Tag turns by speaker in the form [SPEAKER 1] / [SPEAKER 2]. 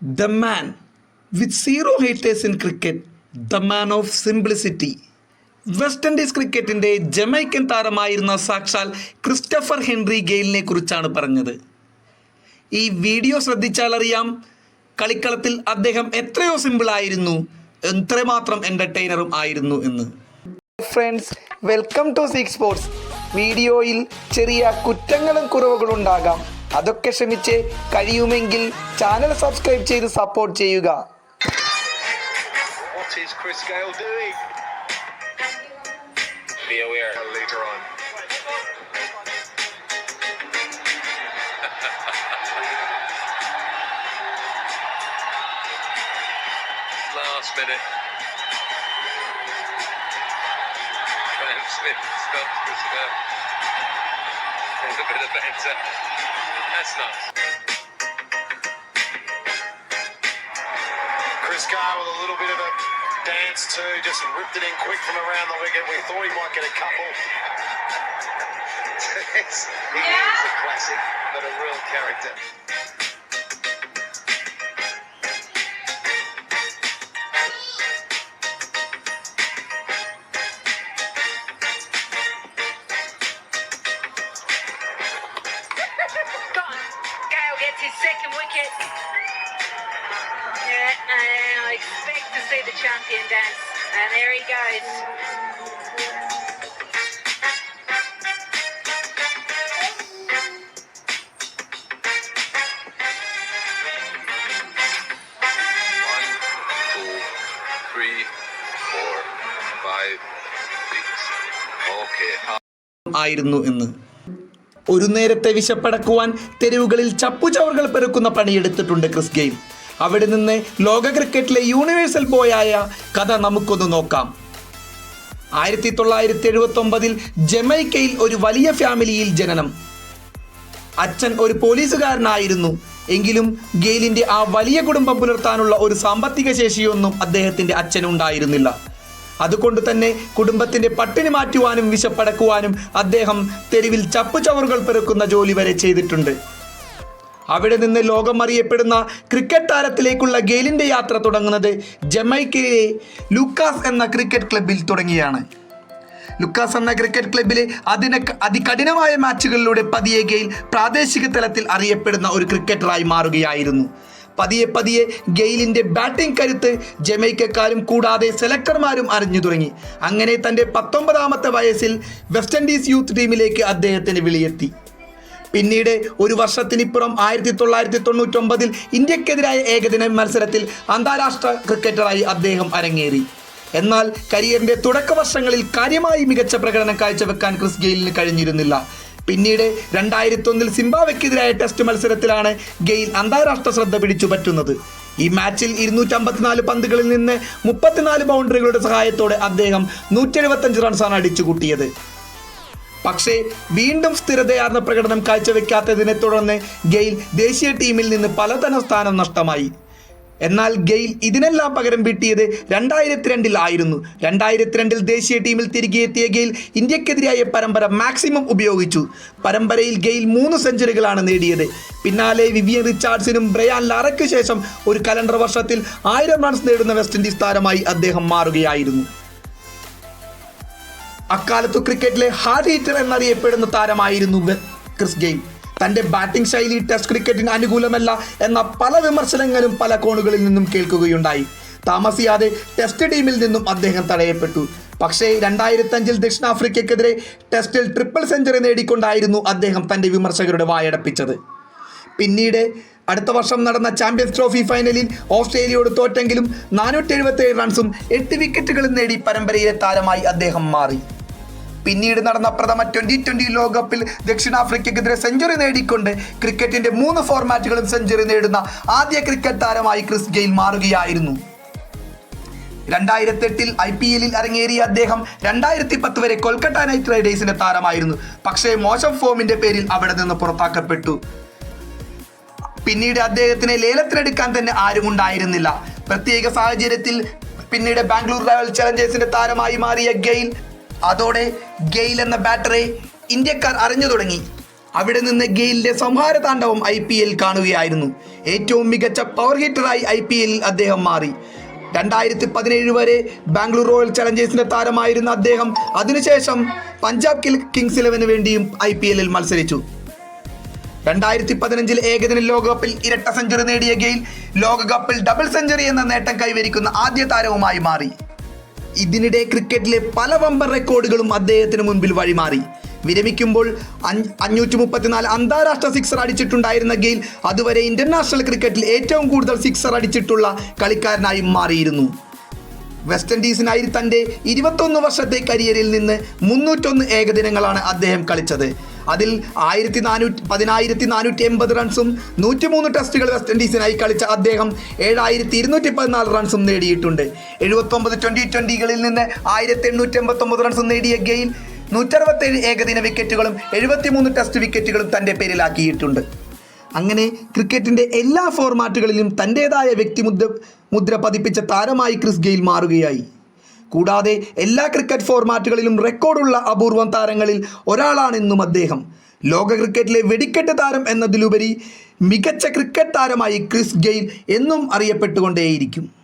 [SPEAKER 1] The man with zero haters in cricket the man of simplicity West Indies ക്രിക്കറ്റിന്റെ Jamaican താരമായിരുന്ന സാക്ഷാൽ Christopher Henry ഗെയിലിനെ കുറിച്ചാണ് പറഞ്ഞത്. ഈ വീഡിയോ ശ്രദ്ധിച്ചാൽ അറിയാം കളിക്കളത്തിൽ അദ്ദേഹം എത്രയോ സിമ്പിളായിരുന്നു എത്രമാത്രം എന്റർടൈനറും ആയിരുന്നു എന്ന്. Friends welcome to six sports വീഡിയോയിൽ ചെറിയ കുറ്റങ്ങളും കുറവുകളും ഉണ്ടാകാം. അതൊക്കെ ശ്രമിച്ച് കഴിയുമെങ്കിൽ ചാനൽ സബ്സ്ക്രൈബ് ചെയ്ത് സപ്പോർട്ട് ചെയ്യുക?
[SPEAKER 2] Be aware.
[SPEAKER 3] Later on.
[SPEAKER 2] Last minute. Graham Smith stops Chris Gale. There's a bit of banter. That's nice.
[SPEAKER 3] Chris Gale with a little bit of a dance too, just ripped it in quick from around the wicket. We thought he might get a couple. It's- he is a classic, but a real character.
[SPEAKER 4] Second wicket. Yeah, and I expect to see the champion dance. And there he goes.
[SPEAKER 2] One, two, three, four, five, six. Okay.
[SPEAKER 1] ആയിരുന്നു എന്ന് ഒരു നേരത്തെ വിശപ്പടക്കുവാൻ തെരുവുകളിൽ ചപ്പുചവറുകൾ പെറുക്കുന്ന പണിയെടുത്തിട്ടുണ്ട് Chris Gayle അവിടെ നിന്ന് ലോക ക്രിക്കറ്റിലെ universal ബോയായ കഥ നമുക്കൊന്ന് നോക്കാം. ആയിരത്തി തൊള്ളായിരത്തി എഴുപത്തി ഒമ്പതിൽ ജമൈക്കയിൽ ഒരു വലിയ ഫാമിലിയിൽ ജനനം. അച്ഛൻ ഒരു പോലീസുകാരനായിരുന്നു. എങ്കിലും ഗെയിലിന്റെ ആ വലിയ കുടുംബം പുലർത്താനുള്ള ഒരു സാമ്പത്തിക ശേഷിയൊന്നും അദ്ദേഹത്തിന്റെ അച്ഛനുണ്ടായിരുന്നില്ല. അതുകൊണ്ട് തന്നെ കുടുംബത്തിന്റെ പട്ടിണി മാറ്റുവാനും വിശപ്പടക്കുവാനും അദ്ദേഹം തെരുവിൽ ചപ്പുചവറുകൾ പെറുക്കുന്ന ജോലി വരെ ചെയ്തിട്ടുണ്ട്. അവിടെ നിന്ന് ലോകം അറിയപ്പെടുന്ന ക്രിക്കറ്റ് താരത്തിലേക്കുള്ള ഗെയിലിന്റെ യാത്ര തുടങ്ങുന്നത് ജമൈക്കയിലെ ലൂക്കാസ് എന്ന ക്രിക്കറ്റ് ക്ലബിൽ തുടങ്ങിയാണ്. ലുക്കാസ് എന്ന ക്രിക്കറ്റ് ക്ലബിലെ അതിന അതികഠിനമായ മാച്ചുകളിലൂടെ പതിയെ ഗെയിൽ പ്രാദേശിക തലത്തിൽ അറിയപ്പെടുന്ന ഒരു ക്രിക്കറ്ററായി മാറുകയായിരുന്നു. പതിയെ പതിയെ ഗെയിലിന്റെ ബാറ്റിംഗ് കരുത്ത് ജമൈക്കക്കാരും കൂടാതെ സെലക്ടർമാരും അറിഞ്ഞു തുടങ്ങി. അങ്ങനെ തന്റെ പത്തൊമ്പതാമത്തെ വയസ്സിൽ വെസ്റ്റ് ഇൻഡീസ് യൂത്ത് ടീമിലേക്ക് അദ്ദേഹത്തിന് വിളിയെത്തി. പിന്നീട് ഒരു വർഷത്തിനിപ്പുറം ആയിരത്തി തൊള്ളായിരത്തി തൊണ്ണൂറ്റൊമ്പതിൽ ഇന്ത്യക്കെതിരായ ഏകദിന മത്സരത്തിൽ അന്താരാഷ്ട്ര ക്രിക്കറ്ററായി അദ്ദേഹം അരങ്ങേറി. എന്നാൽ കരിയറിന്റെ തുടക്ക വർഷങ്ങളിൽ കാര്യമായി മികച്ച പ്രകടനം കാഴ്ചവെക്കാൻ ക്രിസ് ഗെയിലിന് കഴിഞ്ഞിരുന്നില്ല. പിന്നീട് രണ്ടായിരത്തി സിംബാവയ്ക്കെതിരായ ടെസ്റ്റ് മത്സരത്തിലാണ് ഗെയിൽ അന്താരാഷ്ട്ര ശ്രദ്ധ പിടിച്ചു പറ്റുന്നത്. ഈ മാച്ചിൽ ഇരുന്നൂറ്റി അമ്പത്തിനാല് പന്തുകളിൽ നിന്ന് മുപ്പത്തിനാല് ബൗണ്ടറികളുടെ സഹായത്തോടെ അദ്ദേഹം നൂറ്റി എഴുപത്തഞ്ച് റൺസാണ് അടിച്ചുകൂട്ടിയത് പക്ഷേ വീണ്ടും സ്ഥിരതയാർന്ന പ്രകടനം കാഴ്ചവെക്കാത്തതിനെ തുടർന്ന് ഗെയിൽ ദേശീയ ടീമിൽ നിന്ന് പലതരം സ്ഥാനം നഷ്ടമായി. എന്നാൽ ഗെയിൽ ഇതിനെല്ലാം പകരം വീട്ടിയത് രണ്ടായിരത്തി രണ്ടിൽ ആയിരുന്നു. രണ്ടായിരത്തി രണ്ടിൽ ദേശീയ ടീമിൽ തിരികെ എത്തിയ ഗെയിൽ ഇന്ത്യക്കെതിരായ പരമ്പര മാക്സിമം ഉപയോഗിച്ചു. പരമ്പരയിൽ ഗെയിൽ മൂന്ന് സെഞ്ചുറികളാണ് നേടിയത്. പിന്നാലെ വിവിയൻ റിച്ചാർഡ്സിനും ബ്രയാൻ ലാറയ്ക്ക് ശേഷം ഒരു കലണ്ടർ വർഷത്തിൽ ആയിരം റൺസ് നേടുന്ന വെസ്റ്റ് ഇൻഡീസ് താരമായി അദ്ദേഹം മാറുകയായിരുന്നു. അക്കാലത്തു ക്രിക്കറ്റിലെ ഹാർഡ് ഹീറ്റർ എന്നറിയപ്പെടുന്ന താരമായിരുന്നു ക്രിസ് ഗെയിൽ. തന്റെ ബാറ്റിംഗ് ശൈലി ടെസ്റ്റ് ക്രിക്കറ്റിന് അനുകൂലമല്ല എന്ന പല വിമർശനങ്ങളും പല കോണുകളിൽ നിന്നും കേൾക്കുകയുണ്ടായി. താമസിയാതെ ടെസ്റ്റ് ടീമിൽ നിന്നും അദ്ദേഹം തടയപ്പെട്ടു. പക്ഷേ രണ്ടായിരത്തി അഞ്ചിൽ ദക്ഷിണാഫ്രിക്കയ്ക്കെതിരെ ടെസ്റ്റിൽ ട്രിപ്പിൾ സെഞ്ചുറി നേടിക്കൊണ്ടായിരുന്നു അദ്ദേഹം തന്റെ വിമർശകരുടെ വായടപ്പിച്ചത്. പിന്നീട് അടുത്ത വർഷം നടന്ന ചാമ്പ്യൻസ് ട്രോഫി ഫൈനലിൽ ഓസ്ട്രേലിയയോട് തോറ്റെങ്കിലും നാനൂറ്റി റൺസും എട്ട് വിക്കറ്റുകളും നേടി പരമ്പരയിലെ താരമായി അദ്ദേഹം മാറി. പിന്നീട് നടന്ന പ്രഥമ ട്വന്റി ട്വന്റി ലോകകപ്പിൽ ദക്ഷിണാഫ്രിക്കയ്ക്കെതിരെ സെഞ്ചുറി നേടിക്കൊണ്ട് ക്രിക്കറ്റിന്റെ മൂന്ന് ഫോർമാറ്റുകളും സെഞ്ചുറി നേടുന്ന ആദ്യ ക്രിക്കറ്റ് താരമായി ക്രിസ് ഗെയിൽ മാറുകയായിരുന്നു. രണ്ടായിരത്തി എട്ടിൽ ഐ പി എല്ലിൽ അരങ്ങേറിയ അദ്ദേഹം രണ്ടായിരത്തി പത്ത് വരെ കൊൽക്കത്ത നൈറ്റ് റൈഡേഴ്സിന്റെ താരമായിരുന്നു. പക്ഷേ മോശം ഫോമിന്റെ പേരിൽ അവിടെ നിന്ന് പുറത്താക്കപ്പെട്ടു. പിന്നീട് അദ്ദേഹത്തിനെ ലേലത്തിനെടുക്കാൻ തന്നെ ആരും ഉണ്ടായിരുന്നില്ല. പ്രത്യേക സാഹചര്യത്തിൽ പിന്നീട് ബാംഗ്ലൂർ റോയൽ ചലഞ്ചേഴ്സിന്റെ താരമായി മാറിയ ഗെയിൽ അതോടെ ഗെയിൽ എന്ന ബാറ്ററെ ഇന്ത്യക്കാർ അറിഞ്ഞു തുടങ്ങി. അവിടെ നിന്ന് ഗെയിലിന്റെ സംഹാര താണ്ഡവം ഐ പി എൽ കാണുകയായിരുന്നു. ഏറ്റവും മികച്ച പവർ ഹിറ്ററായി ഐ പി എല്ലിൽ അദ്ദേഹം മാറി. രണ്ടായിരത്തി പതിനേഴ് വരെ ബാംഗ്ലൂർ റോയൽ ചലഞ്ചേഴ്സിന്റെ താരമായിരുന്ന അദ്ദേഹം അതിനുശേഷം പഞ്ചാബ് കിങ്സ് ഇലവന് വേണ്ടിയും ഐ പി എല്ലിൽ മത്സരിച്ചു. രണ്ടായിരത്തി പതിനഞ്ചിൽ ഏകദിന ലോകകപ്പിൽ ഇരട്ട സെഞ്ചുറി നേടിയ ഗെയിൽ ലോകകപ്പിൽ ഡബിൾ സെഞ്ചുറി എന്ന നേട്ടം കൈവരിക്കുന്ന ആദ്യ താരവുമായി മാറി. ഇതിനിടെ ക്രിക്കറ്റിലെ പല വമ്പൻ റെക്കോർഡുകളും അദ്ദേഹത്തിന് മുൻപിൽ വഴിമാറി. വിരമിക്കുമ്പോൾ അഞ്ഞ്- അഞ്ഞൂറ്റി മുപ്പത്തിനാല് അന്താരാഷ്ട്ര സിക്സർ അടിച്ചിട്ടുണ്ടായിരുന്ന ഗെയിൽ അതുവരെ ഇന്റർനാഷണൽ ക്രിക്കറ്റിൽ ഏറ്റവും കൂടുതൽ സിക്സർ അടിച്ചിട്ടുള്ള കളിക്കാരനായി മാറിയിരുന്നു. വെസ്റ്റ് ഇൻഡീസിനായി തന്റെ ഇരുപത്തൊന്ന് വർഷത്തെ കരിയറിൽ നിന്ന് മുന്നൂറ്റൊന്ന് ഏകദിനങ്ങളാണ് അദ്ദേഹം കളിച്ചത്. അതിൽ ആയിരത്തി നാനൂറ്റി പതിനായിരത്തി നാനൂറ്റി എൺപത് റൺസും നൂറ്റിമൂന്ന് ടെസ്റ്റുകൾ വെസ്റ്റ് ഇൻഡീസിനായി കളിച്ച അദ്ദേഹം ഏഴായിരത്തി ഇരുന്നൂറ്റി പതിനാല് റൺസും നേടിയിട്ടുണ്ട്. എഴുപത്തൊമ്പത് ട്വന്റി ട്വന്റികളിൽ നിന്ന് ആയിരത്തി എണ്ണൂറ്റി എൺപത്തൊമ്പത് റൺസും നേടിയ ഗെയിൽ നൂറ്ററുപത്തേഴ് ഏകദിന വിക്കറ്റുകളും എഴുപത്തിമൂന്ന് ടെസ്റ്റ് വിക്കറ്റുകളും തന്റെ പേരിലാക്കിയിട്ടുണ്ട്. അങ്ങനെ ക്രിക്കറ്റിന്റെ എല്ലാ ഫോർമാറ്റുകളിലും തന്റേതായ വ്യക്തിമുദ്ര മുദ്ര പതിപ്പിച്ച താരമായി ക്രിസ് ഗെയിൽ മാറുകയായി. കൂടാതെ എല്ലാ ക്രിക്കറ്റ് ഫോർമാറ്റുകളിലും റെക്കോർഡുള്ള അപൂർവം താരങ്ങളിൽ ഒരാളാണെന്നും അദ്ദേഹം. ലോക ക്രിക്കറ്റിലെ വെടിക്കെട്ട് താരം എന്നതിലുപരി മികച്ച ക്രിക്കറ്റ് താരമായി ക്രിസ് ഗെയിൽ എന്നും അറിയപ്പെട്ടുകൊണ്ടേയിരിക്കും.